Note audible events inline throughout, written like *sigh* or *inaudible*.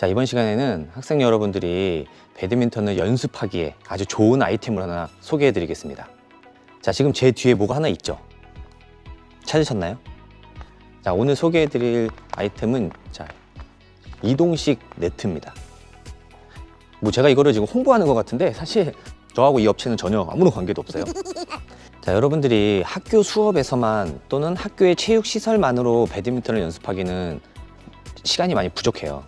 자, 이번 시간에는 학생 여러분들이 배드민턴을 연습하기에 아주 좋은 아이템을 하나 소개해 드리겠습니다. 자, 지금 제 뒤에 뭐가 하나 있죠? 찾으셨나요? 자, 오늘 소개해 드릴 아이템은 자, 이동식 네트입니다. 뭐 제가 이거를 지금 홍보하는 것 같은데 사실 저하고 이 업체는 전혀 아무런 관계도 없어요. *laughs* 자, 여러분들이 학교 수업에서만 또는 학교의 체육 시설만으로 배드민턴을 연습하기는 시간이 많이 부족해요.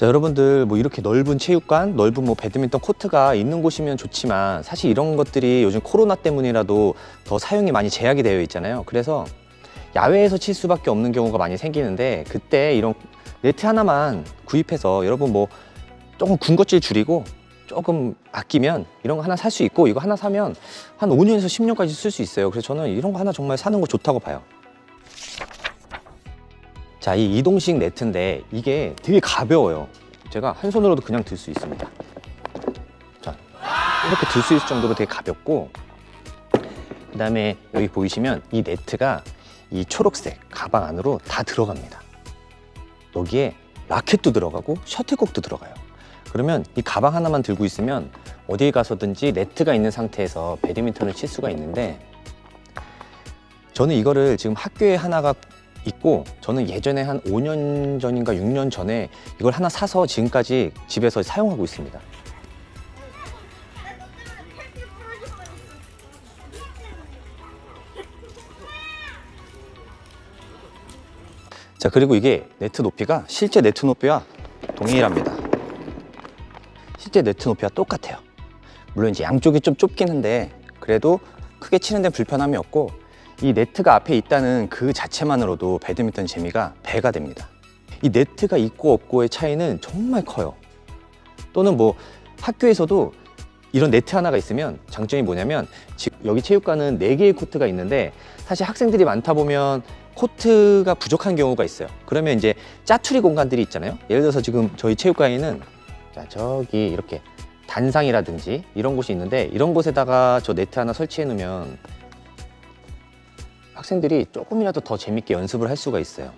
자, 여러분들 뭐 이렇게 넓은 체육관, 넓은 뭐 배드민턴 코트가 있는 곳이면 좋지만 사실 이런 것들이 요즘 코로나 때문이라도 더 사용이 많이 제약이 되어 있잖아요. 그래서 야외에서 칠 수밖에 없는 경우가 많이 생기는데 그때 이런 네트 하나만 구입해서 여러분 뭐 조금 군것질 줄이고 조금 아끼면 이런 거 하나 살 수 있고 이거 하나 사면 한 5년에서 10년까지 쓸 수 있어요. 그래서 저는 이런 거 하나 정말 사는 거 좋다고 봐요. 자, 이 이동식 네트인데 이게 되게 가벼워요. 제가 한 손으로도 그냥 들 수 있습니다. 자, 이렇게 들 수 있을 정도로 되게 가볍고 그 다음에 여기 보이시면 이 네트가 이 초록색 가방 안으로 다 들어갑니다. 여기에 라켓도 들어가고 셔틀콕도 들어가요. 그러면 이 가방 하나만 들고 있으면 어디에 가서든지 네트가 있는 상태에서 배드민턴을 칠 수가 있는데 저는 이거를 지금 학교에 하나가 있고 저는 예전에 한 5년 전인가 6년 전에 이걸 하나 사서 지금까지 집에서 사용하고 있습니다. 자 그리고 이게 네트 높이가 실제 네트 높이와 동일합니다. 실제 네트 높이와 똑같아요. 물론 이제 양쪽이 좀 좁긴 한데 그래도 크게 치는 데 불편함이 없고 이 네트가 앞에 있다는 그 자체만으로도 배드민턴 재미가 배가 됩니다. 이 네트가 있고 없고의 차이는 정말 커요. 또는 뭐 학교에서도 이런 네트 하나가 있으면 장점이 뭐냐면 지- 여기 체육관은 네개의 코트가 있는데 사실 학생들이 많다 보면 코트가 부족한 경우가 있어요. 그러면 이제 짜투리 공간들이 있잖아요. 예를 들어서 지금 저희 체육관에는 자, 저기 이렇게 단상이라든지 이런 곳이 있는데 이런 곳에다가 저 네트 하나 설치해 놓으면 학생들이 조금이라도 더 재밌게 연습을 할 수가 있어요.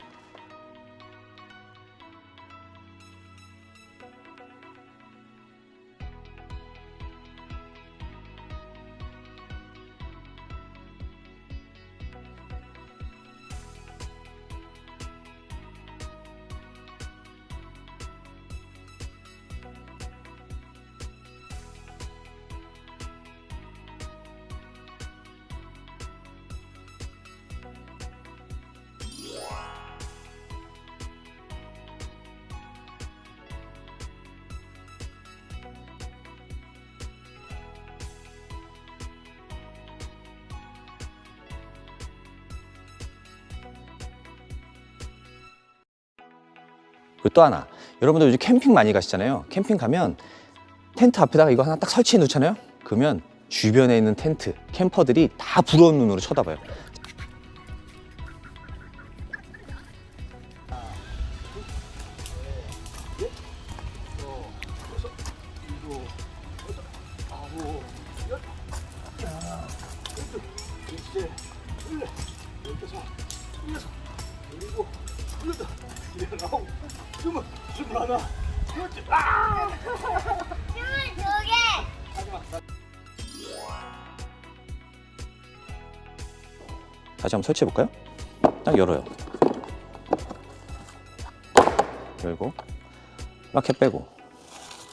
그리고 또 하나. 여러분들 요즘 캠핑 많이 가시잖아요. 캠핑 가면 텐트 앞에다가 이거 하나 딱 설치해 놓잖아요. 그러면 주변에 있는 텐트 캠퍼들이 다 부러운 눈으로 쳐다봐요. 다 시 한번 설치해 볼까요? 딱 열어요. 열고 라켓 빼고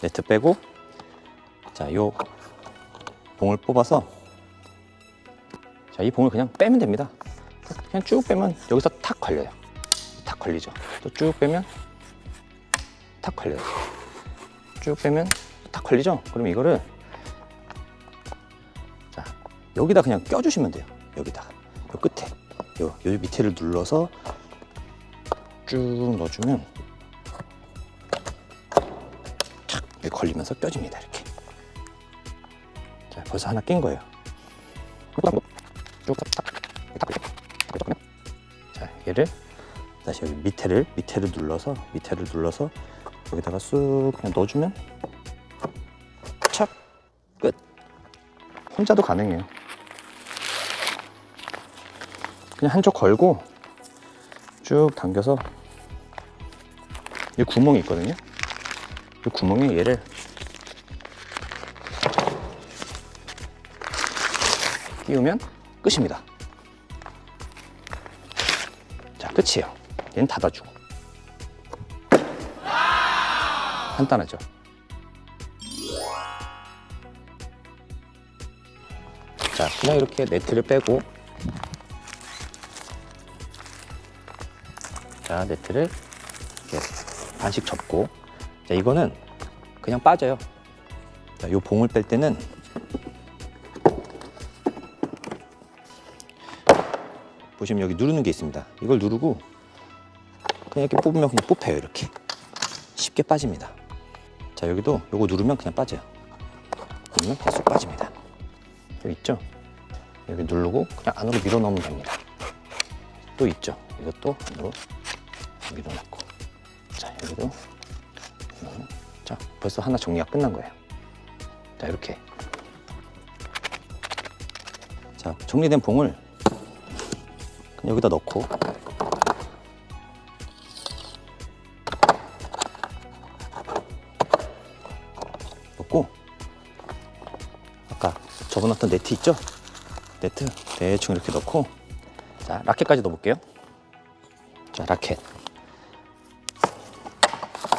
네트 빼고 자 요 봉을 뽑아서 자 이 봉을 그냥 빼면 됩니다. 그냥 쭉 빼면 여기서 탁 걸려요. 탁 걸리죠. 또 쭉 빼면 탁 걸려요. 쭉 빼면 탁 걸리죠? 그럼 이거를 자 여기다 그냥 껴주시면 돼요. 여기다가 요 끝에. 요, 요 밑에를 눌러서 쭉 넣어주면 착 걸리면서 껴집니다 이렇게. 자 벌써 하나 낀 거예요. 자 얘를 다시 여기 밑에를 밑에를 눌러서 밑에를 눌러서 여기다가 쑥 그냥 넣어주면 착 끝 혼자도 가능해요 그냥 한쪽 걸고 쭉 당겨서 이 구멍이 있거든요. 이 구멍에 얘를 끼우면 끝입니다. 자, 끝이에요. 얘는 닫아주고. 간단하죠? 자, 그냥 이렇게 네트를 빼고 자, 네트를 이렇게 반씩 접고 자, 이거는 그냥 빠져요. 자, 요 봉을 뺄 때는 보시면 여기 누르는 게 있습니다. 이걸 누르고 그냥 이렇게 뽑으면 그냥 뽑혀요, 이렇게. 쉽게 빠집니다. 자, 여기도 요거 누르면 그냥 빠져요. 누르면 계속 빠집니다. 여기 있죠? 여기 누르고 그냥 안으로 밀어 넣으면 됩니다. 또 있죠? 이것도 안으로 밀어 넣고. 자, 여기도. 음, 자, 벌써 하나 정리가 끝난 거예요. 자, 이렇게. 자, 정리된 봉을 여기다 넣고. 넣고 아까 접어놨던 네트 있죠? 네트 대충 이렇게 넣고 자 라켓까지 넣어볼게요 자 라켓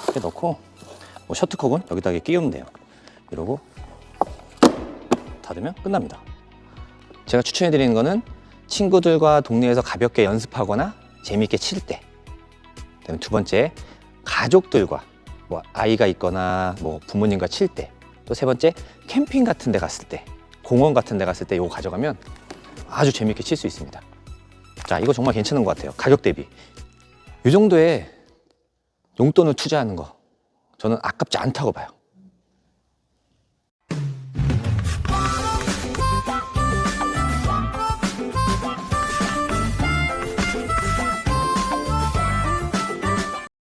이렇게 넣고 뭐 셔틀콕은 여기다 이렇게 끼우면 돼요 이러고 닫으면 끝납니다 제가 추천해 드리는 거는 친구들과 동네에서 가볍게 연습하거나 재미있게 칠 때. 두 번째 가족들과 뭐 아이가 있거나 뭐 부모님과 칠 때. 또 세 번째 캠핑 같은 데 갔을 때, 공원 같은 데 갔을 때 이거 가져가면 아주 재미있게 칠 수 있습니다. 자, 이거 정말 괜찮은 것 같아요. 가격 대비. 이 정도의 용돈을 투자하는 거 저는 아깝지 않다고 봐요.